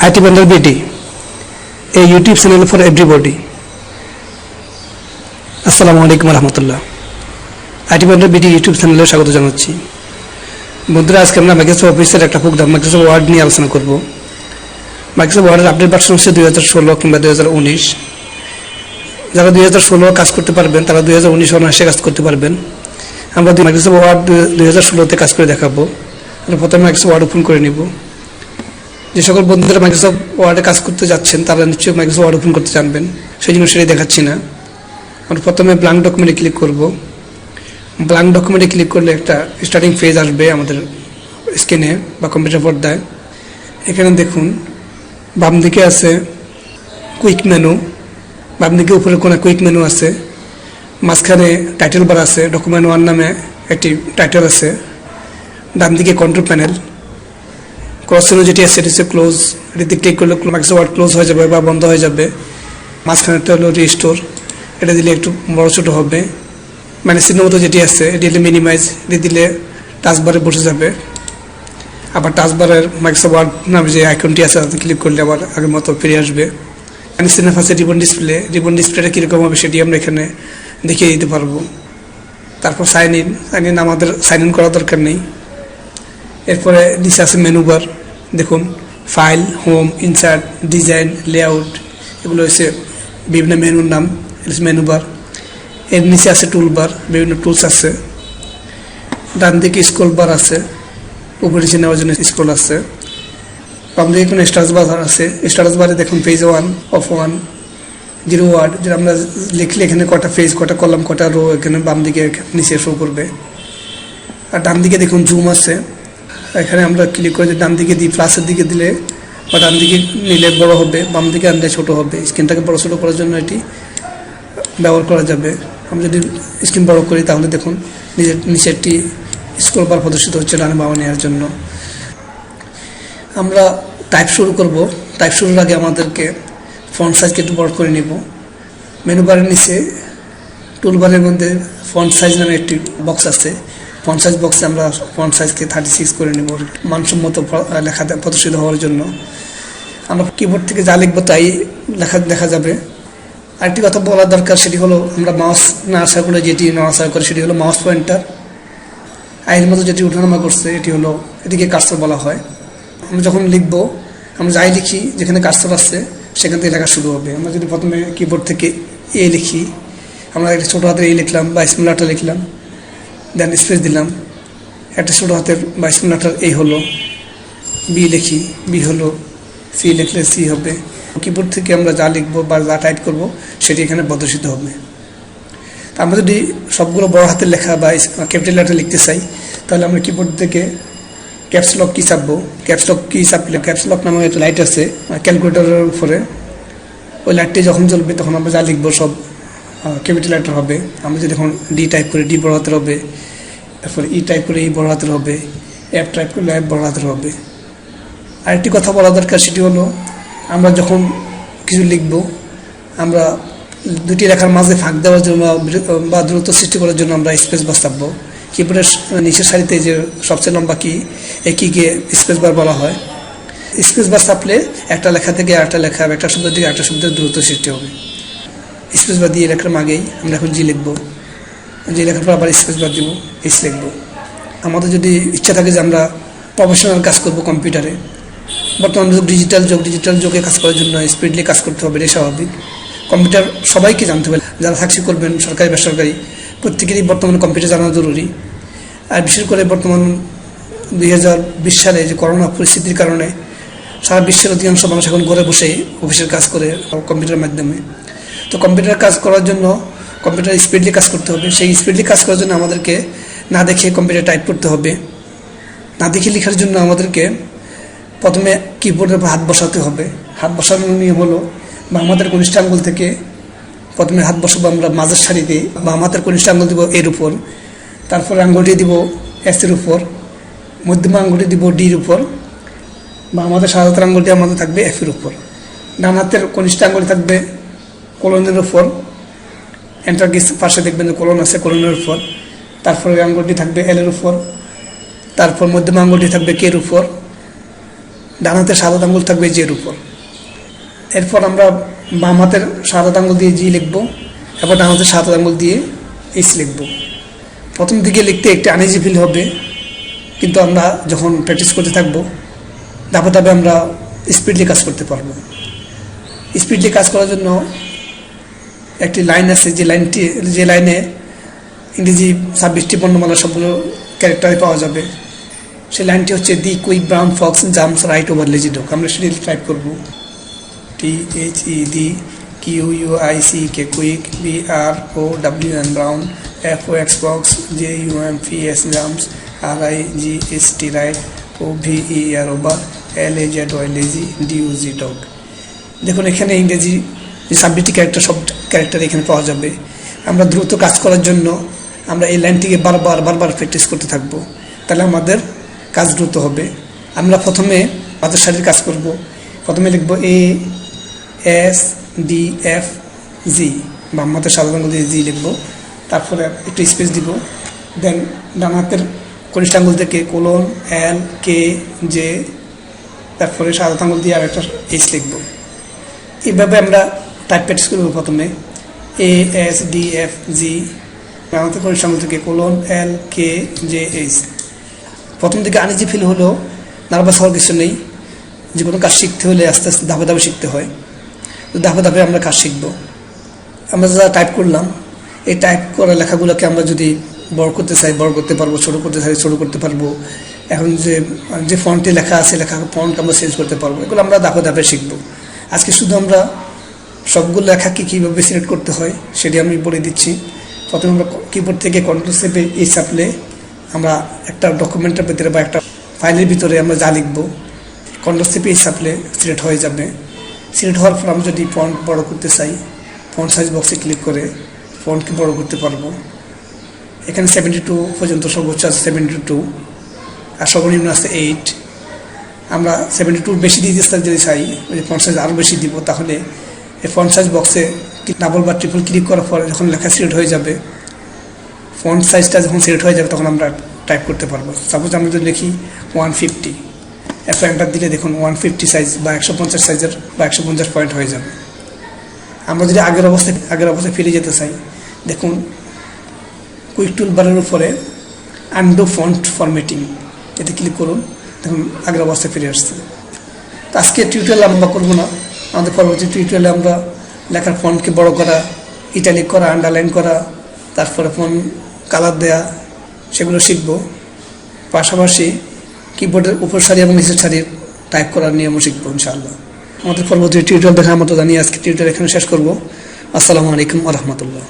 IT Bundle BD, a YouTube channel for everybody. আসসালামু আলাইকুম রহমতুল্লাহ। আইটি বান্ডার বিডি ইউটিউব চ্যানেলে স্বাগত জানাচ্ছি। বন্ধুরা আজকে আমরা মাইক্রোসফট অফিসের একটা প্রোগ্রাম মাইক্রোসফট ওয়ার্ড নিয়ে আলোচনা করব। মাইক্রোসফট ওয়ার্ডের আপডেট ভার্সন হচ্ছে দুই হাজার ষোলো কিংবা দুই হাজার উনিশ। যারা দুই হাজার ষোলো কাজ করতে পারবেন তারা দুই হাজার উনিশ অনায়াসে কাজ করতে পারবেন। আমরা মাইক্রোসফট ওয়ার্ড দুই হাজার ষোলোতে কাজ করে দেখাবো। প্রথমে মাইক্রোসফট ওয়ার্ড ওপেন করে নিব। যে সকল বন্ধুরা মাইক্রোসফট ওয়ার্ডে কাজ করতে যাচ্ছেন, তারা নিশ্চয়ই মাইক্রোসফট ওয়ার্ড ওপেন করতে জানবেন। সেই জন্য সেটাই দেখাচ্ছি না। আমরা প্রথমে ব্ল্যাঙ্ক ডকুমেন্টে ক্লিক করব। ব্ল্যাঙ্ক ডকুমেন্টে ক্লিক করলে একটা স্টার্টিং ফেজ আসবে আমাদের স্ক্রিনে বা কম্পিউটার পর্দায়। এখানে দেখুন, বাম দিকে আছে কুইক মেনু বাম দিকে উপরে কোনো কুইক মেনু আছে। মাঝখানে টাইটেল বার আছে ডকুমেন্ট ওয়ান নামে একটি টাইটেল আছে। ডান দিকে কন্ট্রোল প্যানেল ক্রস চিহ্ন যেটি আছে সেটি হচ্ছে ক্লোজ এটিতে ক্লিক করলে মাইক্রোসফট ওয়ার্ড ক্লোজ হয়ে যাবে বা বন্ধ হয়ে যাবে। মাঝখানে মাঝখানেরটা হলো রিস্টোর এটা দিলে একটু বড় ছোটো হবে। মানে চিহ্ন মতো যেটি আছে, এটি হলে মিনিমাইজ এটি দিলে টাচবারে বসে যাবে। আবার টাচবারের মাইক্রোসফট ওয়ার্ড নামে যে আইকনটি আছে, তাতে ক্লিক করলে আবার আগের মতো ফিরে আসবে। মানে সিনেমা আছে রিবন ডিসপ্লে রিবন ডিসপ্লেটা কীরকম হবে সেটি আমরা এখানে দেখিয়ে দিতে পারব। তারপর সাইন ইন সাইন ইন আমাদের সাইন ইন করার দরকার নেই। এরপরে নিচে আছে মেনু বার দেখুন file home insert design layout এগুলো হচ্ছে বিভিন্ন মেনুর নাম মেনু বার এর নিচে আছে টুল বার বিভিন্ন টুলস আছে। ডান দিকে স্ক্রল বার আছে, উপরে নিচে নেওয়ার জন্য স্ক্রল আছে। বাম দিকে কোনো স্টার্স বার আছে স্টার্স বারে দেখুন page one of one zero word যেটা আমরা লিখলে এখানে কটা পেজ কটা কলাম কটা রো এখানে বাম দিকে, নিচে শো করবে। আর ডান দিকে দেখুন জুম আছে। এখানে আমরা ক্লিক করে ডান দিকে দিই প্লাসের দিকে দিলে বা ডান দিকে নিলে বড় হবে, বাম দিকে আনলে ছোট হবে। স্ক্রিনটাকে বড় ছোটো করার জন্য এটি ব্যবহার করা যাবে। আমি যদি স্ক্রিন বড় করি, তাহলে দেখুন নিজের নিচে একটি স্ক্রল বার প্রদর্শিত হচ্ছে ডানে বামা নেওয়ার জন্য। আমরা টাইপ শুরু করব। টাইপ শুরুর আগে আমাদেরকে ফন্ট সাইজকে একটু বড় করে নেব। মেনু বারের নিচে টুল বারের মধ্যে ফন্ট সাইজ নামে একটি বক্স আছে। ফন্ট সাইজ বক্সে আমরা ফন্ট সাইজকে থার্টি সিক্স করে নেব। মানসম্মত লেখা প্রদর্শিত হওয়ার জন্য। আমরা কিবোর্ড থেকে যা লিখব তাই লেখা, দেখা যাবে। আরেকটি কথা বলার দরকার, সেটি হলো আমরা মাউস নাড়াচাড়া করে যেটি নাড়াচাড়া করে, সেটি হলো মাউস পয়েন্টার আইনের মতো যেটি উঠানামা করছে, এটি হলো, এটিকে কার্সর বলা হয়। আমরা যখন লিখব, আমরা যাই লিখি, যেখানে কার্সর আসছে সেখান থেকে লেখা শুরু হবে। আমরা যদি প্রথমে কিবোর্ড থেকে এ লিখি, আমরা একটা ছোটো হাতের এ লিখলাম বা স্মলারটা লিখলাম। দেন স্পেস দিলাম। একটা ছোটো হাতের বা স্মলারটার এই হলো। বি লিখি বি হলো সি লিখলে সি হবে। কিবোর্ড থেকে আমরা যা লিখব বা যা টাইপ করব, সেটি এখানে প্রদর্শিত হবে। তা আমরা যদি সবগুলো বড় হাতের লেখা বা ক্যাপিটাল লেটার লিখতে চাই, তাহলে আমরা কিবোর্ড থেকে ক্যাপস কী চাপবো। ক্যাপস লক কি চাপলে ক্যাপস লক নামে একটা লাইট আছে ক্যালকুলেটারের উপরে। ওই লাইটটি যখন জ্বলবে, তখন আমরা যা লিখব সব ক্যাপিটাল লেটার হবে। আমরা যদি এখন ডি টাইপ করি ডি বড় হাতের হবে, তারপরে ই টাইপ করে ই বড় হাতের হবে অ্যাপ টাইপ করলে অ্যাপ বড় হাতের হবে। আরেকটি কথা বলা দরকার, সেটি হলো আমরা যখন কিছু লিখব, আমরা দুটি লেখার মাঝে ফাঁক দেওয়ার জন্য বা দূরত্ব সৃষ্টি করার জন্য আমরা স্পেস বার চাপবো কিবোর্ডের নিচের সারিতে যে সবচেয়ে লম্বা কি এ কিকে স্পেস বার বলা হয়। স্পেস বার চাপলে একটা লেখা থেকে একটা লেখা, একটা শব্দ থেকে একটা শব্দের দূরত্ব সৃষ্টি হবে। স্পেস বার দিয়ে লেখার আগেই আমরা এখন জি লিখব। জি লেখার পর আবার স্পেস বার দিব, এস লিখব। আমাদের যদি ইচ্ছা থাকে যে আমরা প্রফেশনাল কাজ করব কম্পিউটারে বর্তমান যুগ ডিজিটাল যুগ ডিজিটাল যুগে কাজ করার জন্য স্পিডলি কাজ করতে হবে, এটাই স্বাভাবিক। কম্পিউটার সবাইকে জানতে হবে, যারা চাকরি করবেন, সরকারি, বেসরকারি, প্রত্যেকেরই বর্তমানে কম্পিউটার জানা জরুরি। আর বিশেষ করে বর্তমান দুই হাজার বিশ সালে যে করোনা পরিস্থিতির কারণে সারা বিশ্বের অধিকাংশ মানুষ এখন ঘরে বসেই অফিসের কাজ করে কম্পিউটারের মাধ্যমে। তো কম্পিউটার কাজ করার জন্য কম্পিউটার স্পিডলি কাজ করতে হবে। সেই স্পিডলি কাজ করার জন্য আমাদেরকে না দেখে কম্পিউটার টাইপ করতে হবে। না দেখে লেখার জন্য আমাদেরকে প্রথমে কিবোর্ডের উপর হাত বসাতে হবে। হাত বসানোর নিয়ম হলো বা আমাদের কনিষ্ঠ আঙ্গুল থেকে প্রথমে হাত বসাবো আমরা মাঝের দিই বা আমাদের কনিষ্ঠ আঙ্গুল দিব এর উপর, তারপর আঙ্গুলটি দিব এসের উপর, মধ্যমা আঙ্গুলটি দিব ডির উপর বা আমাদের সাধারণ আঙ্গুলটি আমাদের থাকবে এফের উপর। ডান হাতের কনিষ্ঠ আঙ্গুল থাকবে কলনের উপর। এন্টার গিস পাশে দেখবেন যে কলন আছে, কলনের উপর। তারপরে আঙ্গুলটি থাকবে এলের উপর। তারপর মধ্যম আঙ্গুলটি থাকবে কের উপর। ডান হাতের সাদা আঙ্গুল থাকবে জের উপর। এরপর আমরা বাম হাতের সাদা আঙ্গুল দিয়ে জি লিখব, এরপর ডান হাতের সাদা আঙ্গুল দিয়ে এইচ লিখব। প্রথম দিকে লিখতে একটি আনইজি ফিল হবে, কিন্তু আমরা যখন প্র্যাকটিস করতে থাকব, ধাপে ধাপে আমরা স্পিডলি কাজ করতে পারব। স্পিডলি কাজ করার জন্য একটি লাইন আছে, যে লাইনটি, যে লাইনে ইংরেজি ছাব্বিশটি বর্ণমালা সবগুলো ক্যারেক্টারে পাওয়া যাবে। সেই লাইনটি হচ্ছে, the quick brown fox jumps right over lazy dog. আমরা সেটি টাইপ করব। T H E the Q U I C K quick B R O W N brown F O X box J U M P S jumps R I G S T right O V E R over L A Z Y lazy D U G dog দেখুন, এখানে ইংরেজি যে সাবজেক্টি character সব character এখানে পাওয়া যাবে। আমরা দ্রুত কাজ করার জন্য আমরা এই লাইনটিকে বারবার বারবার প্র্যাকটিস করতে থাকব। তাহলে আমাদের কাজ দ্রুত হবে। আমরা প্রথমে পাঁচের সারির কাজ করব। প্রথমে লিখব A S D F G বাম হাতের সাধারণ দিয়ে জি লিখব। তারপরে একটু স্পেস দিব। দেন ডান হাতের কনিষ্ঠ থেকে কোলন এল কে জে তারপরে সাদা আঙ্গুল দিয়ে আরেকটা এইচ লিখব। এইভাবে আমরা টাইপ প্র্যাকটিস করব প্রথমে। A S D F G আমাদের কনিষ্ঠ আঙ্গুল থেকে colon L K J H প্রথম দিকে আনিজি ফিল হলেও নার্ভাস হওয়ার কিছু নেই। যে কোনো কাজ শিখতে হলে আস্তে আস্তে ধাপে ধাপে শিখতে হয়। তো ধাপে ধাপে আমরা কাজ শিখব। আমরা যা টাইপ করলাম, এই টাইপ করা লেখাগুলোকে আমরা যদি বড় করতে চাই, বড় করতে পারব, ছোট করতে চাই, ছোট করতে পারব। এখন যে যে ফন্টে লেখা আছে, লেখা ফন্ট আমরা চেঞ্জ করতে পারব। এগুলো আমরা ধাপে ধাপে শিখব। আজকে শুধু আমরা সবগুলো লেখাকে কীভাবে সিলেক্ট করতে হয় সেটি আমি বলে দিচ্ছি। প্রথমে আমরা কিবোর্ড থেকে কন্ট্রোল সেপে এই চাপলে আমরা একটা ডকুমেন্টের ভিতরে বা একটা ফাইলের ভিতরে আমরা যা লিখব কন্ট্রোল সেপে এই চাপলে সিলেক্ট হয়ে যাবে। সিলেক্ট হওয়ার পর আমরা যদি ফন্ট বড় করতে চাই ফন্ট সাইজ বক্সে ক্লিক করে ফন্টকে বড় করতে পারব। এখানে সেভেন্টি টু পর্যন্ত সর্বোচ্চ আছে সেভেন্টি টু আর সর্বনিম্ন আছে এইট আমরা সেভেন্টি টু বেশি দিয়ে দিতে যদি চাই ফন্ট সাইজ আরও বেশি দিব, তাহলে এই ফন্ট সাইজ বক্সে ডাবল বা ট্রিপল ক্লিক করার পর যখন লেখা সিলেক্ট হয়ে যাবে ফন্ট সাইজটা যখন সিলেক্ট হয়ে যাবে তখন আমরা টাইপ করতে পারব। সাপোজ আমরা যদি লিখি ওয়ান ফিফটি এফ এন্টার দিলে দেখুন ওয়ান ফিফটি সাইজ বা একশো পঞ্চাশ সাইজের বা একশো পঞ্চাশ পয়েন্ট হয়ে যাবে। আমরা যদি আগের অবস্থায় আগের অবস্থায় ফিরে যেতে চাই, দেখুন কুইক টুল বারের উপরে আন্ডো ফন্ট ফরম্যাটিং এতে ক্লিক করুন, দেখুন আগের অবস্থায় ফিরে আসছে। আজকে টিউটোরিয়াল আমরা করব না। আমাদের পরবর্তী টিউটোরিয়ালে আমরা লেখার ফন্টকে বড় করা ইটালিক করা আন্ডারলাইন করা, তারপরে ফোন কালার দেয়া, সেগুলো শিখব। পাশাপাশি কিবোর্ডের উপর সারি এবং নিচের সারি টাইপ করার নিয়মও শিখব, ইনশাআল্লাহ। আমাদের পরবর্তী টিউটোরিয়াল দেখার মতো জানিয়ে আজকে টিউটোরিয়াল এখানে শেষ করব। আসসালামু আলাইকুম রহমতুল্লাহ।